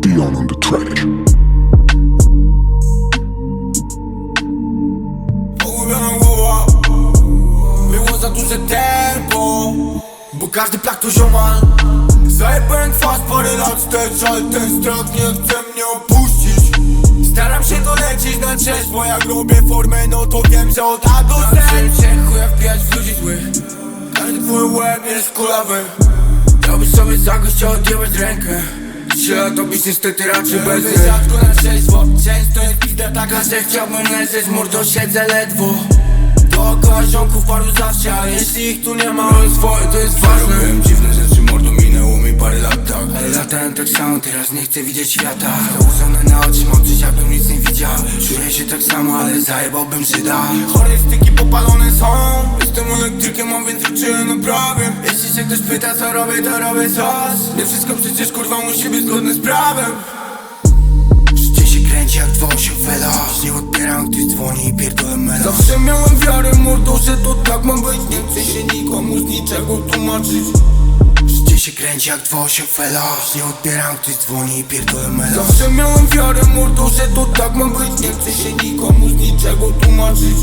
Dion on the track. Duże tempo Bo każdy plak to ziomal. Zajebałem kwas parę lat wstecz Ale ten strach nie chce mnie opuścić. Staram się dolecieć na trzeźwo Jak robię formę no to wiem, że od A do Z. Staram się chuja wbijać w ludzi złych. Każdy twój łeb jest kulawy. Chciałbyś sobie za gościa odjebać rękę. Dzisiaj to byś niestety raczej bez rzadko na trzeźwo Często jest pizda taka, że chciałbym leżeć. Mordo siedzę ledwo Dookoła ziomków paru zawsze Ale jeśli ich tu nie ma, to jest swoje, to jest ważne. Robiłem dziwne rzeczy, mordo minęło mi parę lat tak. Ale latałem tak samo, teraz nie chcę widzieć świata. Założone na oczy, mączyć jakbym nic nie widział. Czuję się tak samo, ale zajebałbym Żyda Chore styki popalone są. Jestem elektrykiem, a więc uczyłem naprawy Jeśli się ktoś pyta co robię, to robię coś. Nie wszystko przecież kurwa musi być zgodne z prawem. Życie się kręci jak dwosio fela niczego tłumaczyć? Życie się kręci jak dwosio fela. Nie odbieram, gdy dzwoni i pierdolę mela. Zawsze miałem wiarę mordo, że to tak ma być. Nie chcę się nikomu z niczego tłumaczyć